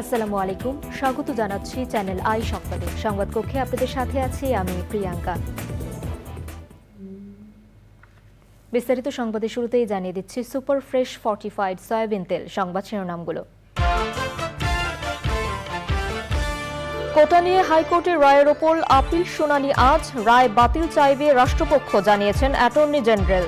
আসসালামু আলাইকুম। স্বাগত জানাচ্ছি চ্যানেল আই সংবাদে। সংবাদ কক্ষে আপনাদের সাথে আছি আমি প্রিয়াঙ্কা। বিস্তারিত সংবাদের শুরুতেই জানিয়ে দিচ্ছি, সুপার ফ্রেশ ফর্টিফাইড সয়াবিন তেল সংবাদ শিরোনামগুলো। কোটা নিয়ে হাইকোর্টের রায়ের ওপর আপিল শুনানি আজ, রায় বাতিল চাইবে রাষ্ট্রপক্ষ, জানিয়েছেন অ্যাটর্নি জেনারেল।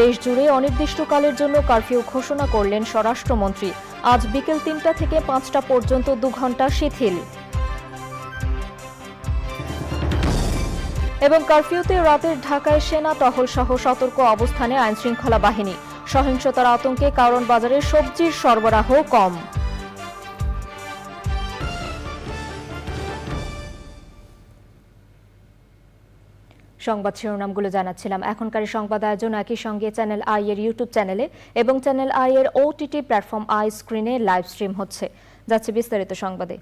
দেশ জুড়ে অনির্দিষ্টকালের জন্য কারফিউ ঘোষণা করলেন স্বরাষ্ট্রমন্ত্রী। আজ বিকেল তিনটা থেকে পাঁচটা পর্যন্ত দু ঘণ্টা শিথিল। এবং কারফিউতে রাতের ঢাকায় সেনা টহল সহ সতর্ক অবস্থানে আইনশৃঙ্খলা বাহিনী। সহিংসতার আতঙ্কে কারণ বাজারে সবজির সরবরাহ কম। সংবাদ শিরোনামগুলো জানাচ্ছিলাম। এখনকার সংবাদ আয়োজন একই সঙ্গে চ্যানেল আই এর ইউটিউব চ্যানেলে এবং চ্যানেল আই এর ওটিটি প্ল্যাটফর্ম আই স্ক্রিনে লাইভ স্ট্রিম হচ্ছে। যাচ্ছে বিস্তারিত সংবাদে।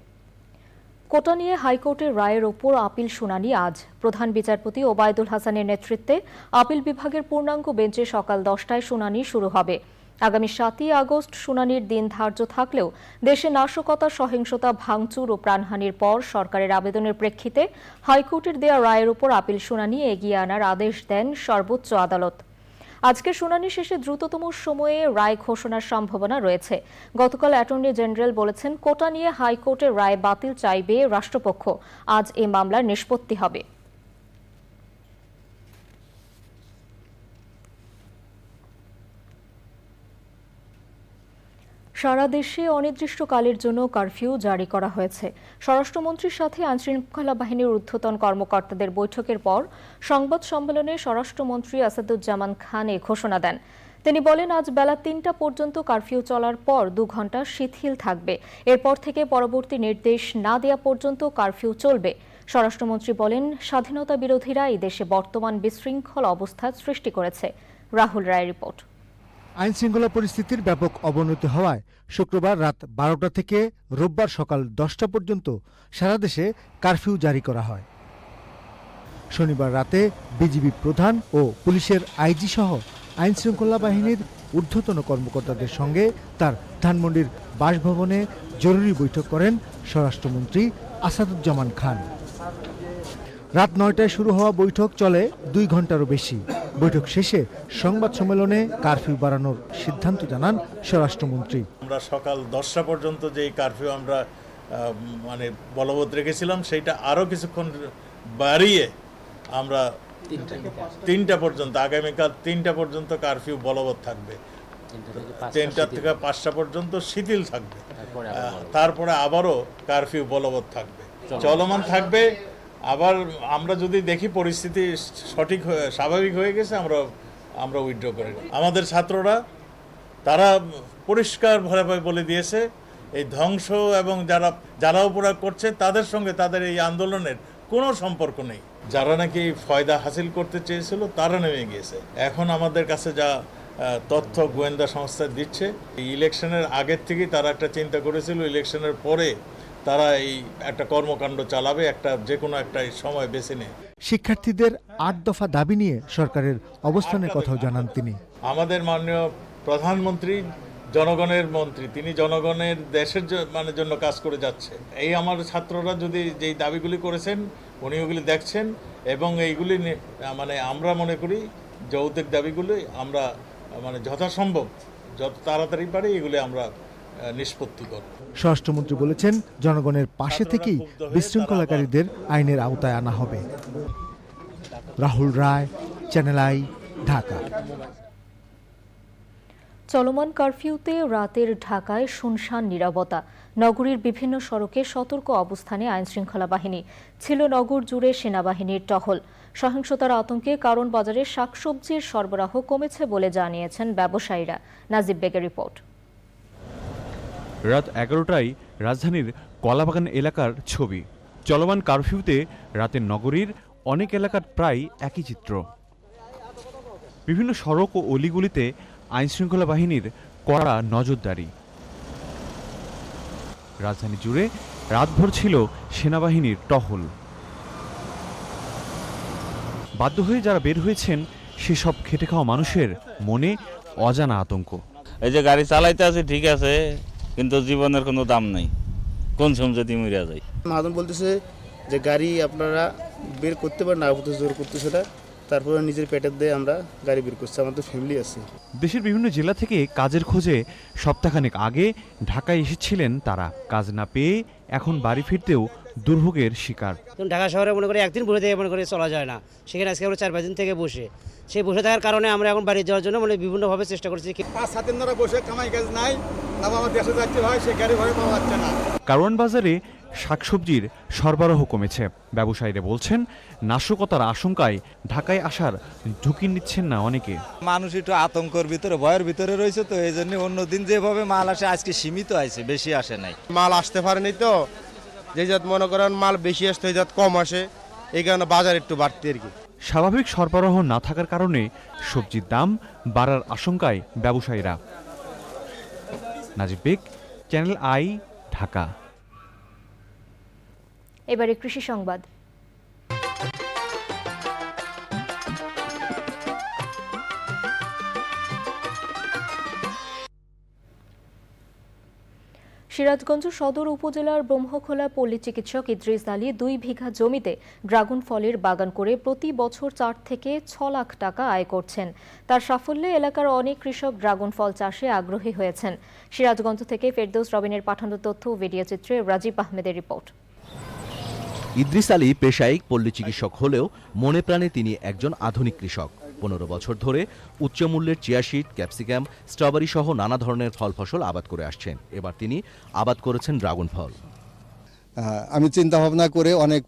কোটা নিয়ে হাইকোর্টের রায়ের ওপর আপিল শুনানি আজ। প্রধান বিচারপতি ওবায়দুল হাসানের নেতৃত্বে আপিল বিভাগের পূর্ণাঙ্গ বেঞ্চে সকাল দশটায় শুনানি শুরু হবে। আগামী সাতই আগস্ট শুনানির দিন ধার্য থাকলেও দেশে নাশকতা, সহিংসতা, ভাঙচুর ও প্রাণহানির পর সরকারের আবেদনের প্রেক্ষিতে হাইকোর্টের দেয়া রায়ের উপর আপিল শুনানি এগিয়ে আনার আদেশ দেন সর্বোচ্চ আদালত। আজকে শুনানি শেষে দ্রুততম সময়ে রায় ঘোষণার সম্ভাবনা রয়েছে। গতকাল অ্যাটর্নি জেনারেল বলেছেন, কোটা নিয়ে হাইকোর্টের রায় বাতিল চাইবে রাষ্ট্রপক্ষ। আজ এ মামলার নিষ্পত্তি হবে। সারা দেশে অনির্দিষ্টকালের জন্য কারফিউ জারি করা হয়েছে। স্বরাষ্ট্রমন্ত্রীর সাথে আইনশৃঙ্খলা বাহিনীর ঊর্ধ্বতন কর্মকর্তাদের বৈঠকের পর সংবাদ সম্মেলনে স্বরাষ্ট্রমন্ত্রী আসাদুজ্জামান খান এ ঘোষণা দেন। তিনি বলেন, আজ বেলা তিনটা পর্যন্ত কারফিউ চলার পর দু ঘণ্টা শিথিল থাকবে। এরপর থেকে পরবর্তী নির্দেশ না দেয়া পর্যন্ত কারফিউ চলবে। স্বরাষ্ট্রমন্ত্রী বলেন, স্বাধীনতা বিরোধীরা এই দেশে বর্তমান বিশৃঙ্খল অবস্থা সৃষ্টি করেছে। রাহুল রায় রিপোর্ট। আইন শৃঙ্খলা পরিস্থিতির ব্যাপক অবনতি হওয়ায় শুক্রবার রাত বারোটা থেকে রোববার সকাল দশটা পর্যন্ত সারা দেশে কারফিউ জারি করা হয়। শনিবার রাতে বিজিবি প্রধান ও পুলিশের আইজি সহ আইন শৃঙ্খলা বাহিনীর ঊর্ধ্বতন কর্মকর্তাদের সঙ্গে তার ধানমন্ডির বাসভবনে জরুরি বৈঠক করেন স্বরাষ্ট্রমন্ত্রী আসাদুজ্জামান খান। রাত নয়টায় শুরু হওয়া বৈঠক চলে দুই ঘন্টারও বেশি। বৈঠক শেষে সংবাদ সম্মেলনে কারফিউ বাড়ানোর সিদ্ধান্ত জানান স্বরাষ্ট্রমন্ত্রী। আমরা সকাল দশটা পর্যন্ত যেই কারফিউ আমরা মানে বলবৎ রেখেছিলাম সেইটা আরও কিছুক্ষণ বাড়িয়ে আমরা তিনটা পর্যন্ত আগামীকাল তিনটা পর্যন্ত কারফিউ বলবৎ থাকবে। তিনটা থেকে পাঁচটা পর্যন্ত শিথিল থাকবে। তারপরে আবারও কারফিউ বলবৎ থাকবে। চলমান থাকবে। আবার আমরা যদি দেখি পরিস্থিতি সঠিক স্বাভাবিক হয়ে গেছে, আমরা আমরা উইথড্র করে। আমাদের ছাত্ররা, তারা পরিষ্কার ভাবে বলে দিয়েছে, এই ধ্বংস এবং যারা যারা অপরাধ করছে, তাদের সঙ্গে তাদের এই আন্দোলনের কোনো সম্পর্ক নেই যারা নাকি ফয়দা হাসিল করতে চেয়েছিল, তারা নেমে গিয়েছে এখন আমাদের কাছে যা তথ্য গোয়েন্দা সংস্থা দিচ্ছে ইলেকশনের আগের থেকেই তারা একটা চিন্তা করেছিল, ইলেকশনের পরে তারা এই একটা কর্মকাণ্ড চালাবে একটা যে কোনো একটা সময় বেছে নিয়ে। শিক্ষার্থীদের আট দফা দাবি নিয়ে সরকারের অবস্থানের কথাও জানান তিনি। আমাদের মাননীয় প্রধানমন্ত্রী জনগণের মন্ত্রী তিনি জনগণের দেশের মানে জন্য কাজ করে যাচ্ছে। এই আমার ছাত্ররা যদি যেই দাবিগুলি করেছেন উনি ওগুলি দেখছেন এবং এইগুলি মানে আমরা মনে করি যৌতিক দাবিগুলি আমরা মানে যথাসম্ভব যত তাড়াতাড়ি পারি এগুলি আমরা নিষ্পত্তি করব স্বরাষ্ট্রমন্ত্রী বলেছেন জনগণের পাশে থেকেই বিশৃঙ্খলাকারীদের আইনের আওতায় আনা হবে। Rahul Roy channel I Dhaka. চলমান কারফিউতে রাতের ঢাকায় শুনশান নিরাপত্তা নগরীর বিভিন্ন সড়কে সতর্ক অবস্থানে আইনশৃঙ্খলা বাহিনী। ছিল নগর জুড়ে সেনাবাহিনীর টহল। সহিংসতার আতঙ্কে কারণ বাজারে শাকসবজির সরবরাহ কমেছে বলে জানিয়েছেন ব্যবসায়ীরা। নাজিব বেগের রিপোর্ট। রাত এগারোটায় রাজধানীর কলাবাগান এলাকার ছবি। চলমান কারফিউতে রাতের নগরীর অনেক এলাকার প্রায় একই চিত্র। বিভিন্ন সড়ক ও অলিগুলিতে আইনশৃঙ্খলা বাহিনীর কড়া নজরদারি। রাজধানী জুড়ে রাতভর ছিল সেনাবাহিনীর টহল। বাধ্য হয়ে যারা বের হয়েছেন, সেসব খেটে খাওয়া মানুষের মনে অজানা আতঙ্ক। এই যে গাড়ি চালাইতে আছে, ঠিক আছে। কিন্তু জীবনের কোনো দাম নাই। কোন সময় যদি মরিয়া যায়? মাহাজন বলতেছে যে গাড়ি আপনারা বের করতে পারেন না জোর করতেছে না। তারপরে নিজের পেটের দিয়ে আমরা গাড়ি বের করছি আমাদের ফ্যামিলি আছে। দেশের বিভিন্ন জেলা থেকে কাজের খোঁজে সপ্তাহখানেক আগে ঢাকায় এসেছিলেন তারা। কাজ না পেয়ে এখন বাড়ি ফিরতেও দুর্ভোগের শিকার। ঢাকা শহরে মনে করি একদিন বসে থেকে মনে করি চলা যায় না। সেখানে আজকে আমরা চার পাঁচ দিন থেকে বসে। সেই বসে থাকার কারণে আমরা এখন বাড়ি যাওয়ার জন্য মানে বিভিন্নভাবে চেষ্টা করছি পাঁচ সাত দিন ধরে বসে কামাই কাজ নাই। তারপর আমার দেশে যাচ্ছে ভাই সে গাড়ি ভাড়া পাওয়া যাচ্ছে না। কারওয়ান বাজারে শাকসবজির সরবরাহ কমেছে। ব্যবসায়ীরা বলছেন নাশকতার আশঙ্কায় ঢাকায় আসার ঝুঁকি নিচ্ছেন না অনেকে। মানুষ একটু আতঙ্কর ভিতরে ভয়ের ভিতরে রয়েছে তো এই জন্য অন্যদিন যেভাবে মাল আসে আজকে সীমিত আছে বেশি আসে নাই। মাল আসতে পারেনি তো যে জাত মনে করেন মাল বেশি আসতে ওই জাত কম আসে এই কারণে বাজার একটু বাড়তে আর কি। স্বাভাবিক সরবরাহ না থাকার কারণে সবজির দাম বাড়ার আশঙ্কায় ব্যবসায়ীরা। Najib Beg channel I Dhaka. এবারে কৃষি সংবাদ। সিরাজগঞ্জ সদর উপজেলার ব্রহ্মখোলা পল্লী চিকিৎসক ইদ্রিস আলী দুই বিঘা জমিতে ড্রাগন ফলের বাগান করে প্রতি বছর চার থেকে ছ লাখ টাকা আয় করছেন। তার সাফল্যে এলাকার অনেক কৃষক ড্রাগন ফল চাষে আগ্রহী হয়েছেন। সিরাজগঞ্জ থেকে ফেরদৌস রবিনের পাঠানো তথ্য ভিডিও চিত্রে রাজীব আহমেদের রিপোর্ট। ইদ্রিস আলী পেশায়িক পল্লী চিকিৎসক হলেও মনে প্রাণে তিনি একজন আধুনিক কৃষক। পনেরো বছর ধরে উচ্চমূল্যের চিয়াশিট ক্যাপসিকাম স্ট্রবেরি সহ নানা ধরনের ফল ফসল আবাদ করে আসছেন। এবার তিনি আবাদ করেছেন ড্রাগন ফল। আমি চিন্তা ভাবনা করে অনেক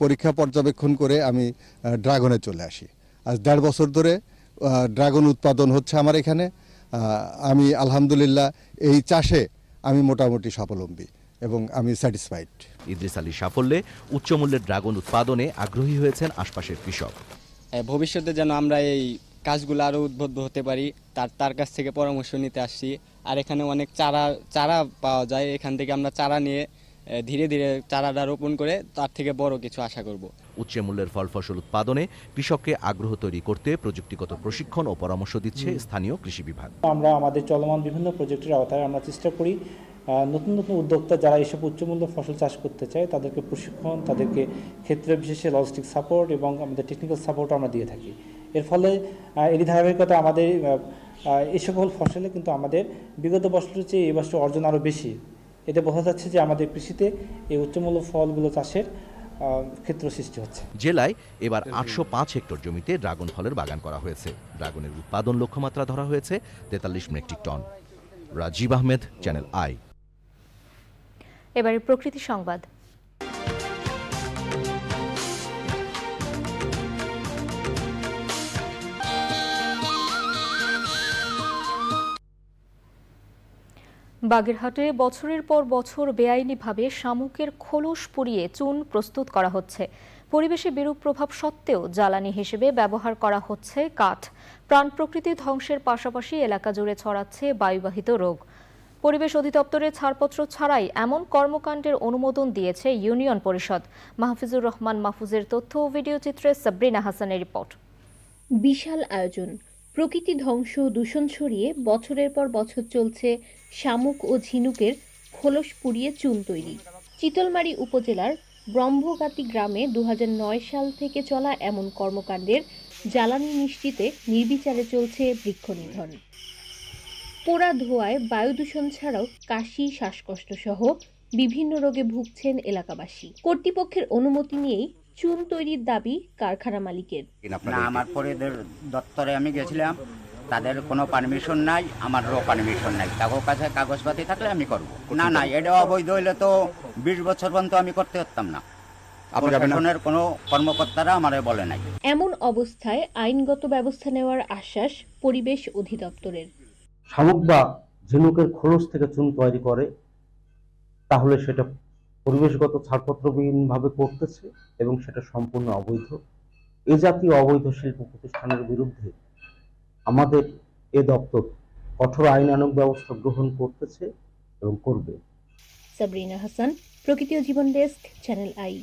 পরীক্ষা পর্যবেক্ষণ করে আমি ড্রাগনে চলে আসি। আজ দেড় বছর ধরে ড্রাগন উৎপাদন হচ্ছে আমার এখানে। আমি আলহামদুলিল্লাহ এই চাষে আমি মোটামুটি স্বাবলম্বী এবং আমি স্যাটিসফাইড। ইদ্রিস আলীর সাফল্যে উচ্চমূল্যের ড্রাগন উৎপাদনে আগ্রহী হয়েছেন আশপাশের কৃষক। ভবিষ্যতে যেন আমরা এই কাজগুলো আরও উদ্বুদ্ধ হতে পারি তার তার কাছ থেকে পরামর্শ নিতে আসছি। আর এখানে অনেক চারা চারা পাওয়া যায় এখান থেকে আমরা চারা নিয়ে ধীরে ধীরে চারাটা রোপণ করে তার থেকে বড় কিছু আশা করব। উচ্চমূল্যের ফল ফসল উৎপাদনে কৃষককে আগ্রহ তৈরি করতে প্রযুক্তিগত প্রশিক্ষণ ও পরামর্শ দিচ্ছে স্থানীয় কৃষি বিভাগ। আমরা আমাদের চলমান বিভিন্ন প্রজেক্টের আওতায় আমরা চেষ্টা করি নতুন নতুন উদ্যোক্তা যারা এসব উচ্চমূল্য ফসল চাষ করতে চায়, তাদেরকে প্রশিক্ষণ, তাদেরকে ক্ষেত্রে বিশেষে লজিস্টিক সাপোর্ট এবং আমাদের টেকনিক্যাল সাপোর্টও আমরা দিয়ে থাকি। এর ফলে এরই ধারাবাহিকতা আমাদের এই সকল ফসলে কিন্তু আমাদের বিগত বছরের চেয়ে এই বছর অর্জন আরও বেশি। এতে বোঝা যাচ্ছে যে আমাদের কৃষিতে এই উচ্চমূল্য ফলগুলো চাষের ক্ষেত্র সৃষ্টি হচ্ছে। জেলায় এবার আটশো পাঁচ হেক্টর জমিতে ড্রাগন ফলের বাগান করা হয়েছে। ড্রাগনের উৎপাদন লক্ষ্যমাত্রা ধরা হয়েছে তেতাল্লিশ metric ton. Rajib Ahmed, channel I. এবারে প্রকৃতি সংবাদ। বাগেরহাটে বছরের পর বছর বেআইনিভাবে শামুকের খোলস পুড়িয়ে চুন প্রস্তুত করা হচ্ছে। পরিবেশে বিরূপ প্রভাব সত্ত্বেও জ্বালানি হিসেবে ব্যবহার করা হচ্ছে কাঠ। প্রাণ প্রকৃতি ধ্বংসের পাশাপাশি এলাকা জুড়ে ছড়াচ্ছে বায়ুবাহিত রোগ। পরিবেশ অধিদপ্তরের ছাড়পত্র ছাড়াই এমন কর্মকাণ্ডের অনুমোদন দিয়েছে ইউনিয়ন পরিষদ। মাহফিজুর রহমান মাহফুজের তথ্য ও ভিডিও চিত্রে সাবরিনা হাসানের রিপোর্ট। বিশাল আয়োজন। প্রকৃতি ধ্বংস দূষণ ছড়িয়ে বছরের পর বছর চলছে শামুক ও ঝিনুকের খোলস পুড়িয়ে চুন তৈরি। চিতলমারি উপজেলার ব্রহ্মগাতি গ্রামে দু হাজার নয় সাল থেকে চলা এমন কর্মকাণ্ডের জ্বালানি নিশ্চিতে নির্বিচারে চলছে বৃক্ষনিধন। পোড়া ধোঁয়ায় বায়ু দূষণ ছাড়াও কাশি শ্বাসকষ্ট সহ বিভিন্ন রোগে ভুগছেন এলাকাবাসী। কর্তৃপক্ষের অনুমতি নিয়েই চুন তৈরির দাবি কারখানা মালিকের। না আমার পরিদের দপ্তরে আমি গেছিলাম। তাদের কোনো পারমিশন নাই আমারও পারমিশন নাই। কাগজ কাছে কাগজপাতি থাকলে আমি করব। না না এটা অবৈধ হইলে তো বিশ বছর পর্যন্ত আমি করতে পারতাম না? প্রশাসনের কোনো কর্মকর্তারা আমারে বলে নাই। এমন অবস্থায় আইনগত ব্যবস্থা নেওয়ার আশ্বাস পরিবেশ অধিদপ্তরের। শামুক বা ঝিনুকের খোলস থেকে চুন তৈরি করে, তাহলে সেটা পরিবেশগত ছাড়পত্রবিহীনভাবে করতেছে এবং সেটা সম্পূর্ণ অবৈধ। এ জাতীয় অবৈধ শিল্প প্রতিষ্ঠানের বিরুদ্ধে আমাদের এ দপ্তর কঠোর আইনানুগ ব্যবস্থা গ্রহণ করতেছে এবং করবে। সাবরিনা হাসান, প্রকৃতি ও জীবন ডেস্ক, চ্যানেল আই।